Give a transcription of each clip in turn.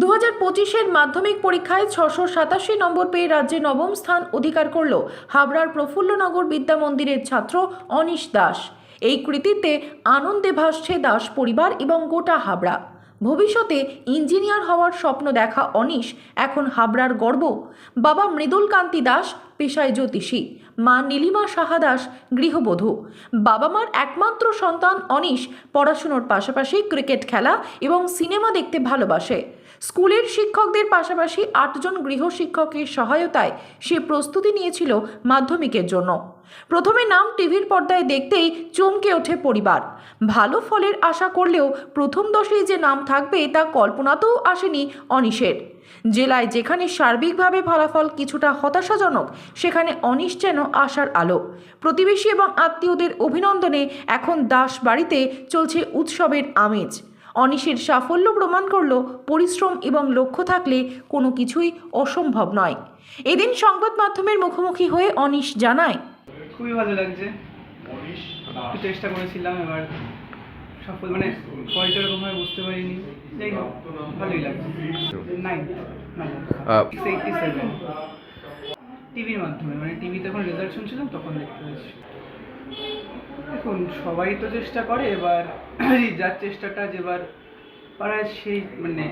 দু হাজার পঁচিশের মাধ্যমিক পরীক্ষায় ছশো সাতাশি নম্বর পেয়ে রাজ্যে নবম স্থান অধিকার করল হাবড়ার প্রফুল্লনগর বিদ্যা মন্দিরের ছাত্র অনিশ দাস। এই কৃতিত্বে আনন্দে ভাসছে দাস পরিবার এবং গোটা হাবড়া। ভবিষ্যতে ইঞ্জিনিয়ার হওয়ার স্বপ্ন দেখা অনিশ, এখন হাবড়ার গর্ব। বাবা মৃদুল কান্তি দাস, পেশায় জ্যোতিষী। মা নীলিমা সাহা দাস, গৃহবধূ। বাবা মার একমাত্র সন্তান অনিশ, পড়াশুনোর পাশাপাশি ক্রিকেট খেলা এবং সিনেমা দেখতে ভালোবাসে। স্কুলের শিক্ষকদের পাশাপাশি আটজন গৃহ শিক্ষকের সহায়তায় সে প্রস্তুতি নিয়েছিল মাধ্যমিকের জন্য। প্রথমে নাম টিভির পর্দায় দেখতেই চমকে ওঠে পরিবার। ভালো ফলের আশা করলেও প্রথম দশেই যে নাম থাকবে তা কল্পনাতেও আসেনি অনিশের। জেলায় যেখানে সার্বিকভাবে ফলাফল কিছুটা হতাশাজনক, সেখানে অনিশ যেন আশার আলো। প্রতিবেশী এবং আত্মীয়দের অভিনন্দনে এখন দাস বাড়িতে চলছে উৎসবের আমেজ। অনিশের সাফল্য প্রমাণ করল পরিশ্রম এবং লক্ষ্য থাকলে কোনো কিছুই অসম্ভব নয়। এদিন সংবাদ মাধ্যমের মুখোমুখি হয়ে অনিশ জানায় খুবই ভালো লাগছে। একটু চেষ্টা করেছিলাম এবার সফল মানে ফলটা এরকমভাবে বুঝতে পারিনি। যাই হোক ভালোই লাগছে। নাইন টিভির মাধ্যমে মানে টিভিতে যখন রেজাল্ট শুনছিলাম তখন দেখতে পেয়েছি দেখুন, সবাই তো চেষ্টা করে, এবার যার চেষ্টাটা যেবার পাড়ায় সেই মানে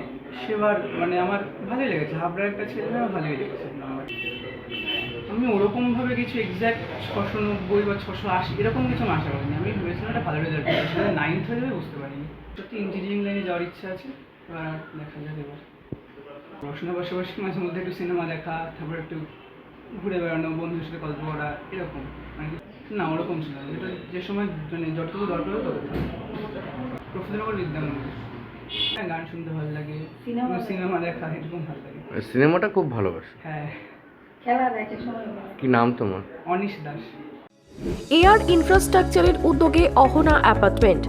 সেবার মানে আমার ভালোই লেগেছে। হাবড়ার একটা ছেলে আমার ভালোই লেগেছে। আমি ওরকমভাবে কিছু এক্স্যাক্ট ছশো নব্বই বা ছশো আশি এরকম কিছু আমি আশা করিনি। আমি ভেবেছিলাম একটা ভালো রেজাল্ট সেটা নাইন্থ হয়ে যাবে, বুঝতে পারিনি। সত্যি ইঞ্জিনিয়ারিং লাইনে যাওয়ার ইচ্ছা আছে, এবার দেখা যাক এবার। পড়াশোনার পাশাপাশি মাঝে মধ্যে একটু সিনেমা দেখা, তারপর একটু ঘুরে বেড়ানো, বন্ধুদের সাথে গল্প করা, এরকম। মানে না ওরকম ছিল। এটা যে সময় মানে যতটুকু দরকার হতো প্রফেসর বিদ্যা মন্দির হ্যাঁ গান শুনতে ভালো লাগে। সিনেমা দেখা। এরকম ভালো লাগে। সিনেমাটা খুব ভালোবাসে। হ্যাঁ। খেলা দেখে সময় কি নাম তোমার? অনিশ দাস। এয়ার ইনফ্রাস্ট্রাকচারের উদ্যোগে অহনা অ্যাপার্টমেন্ট।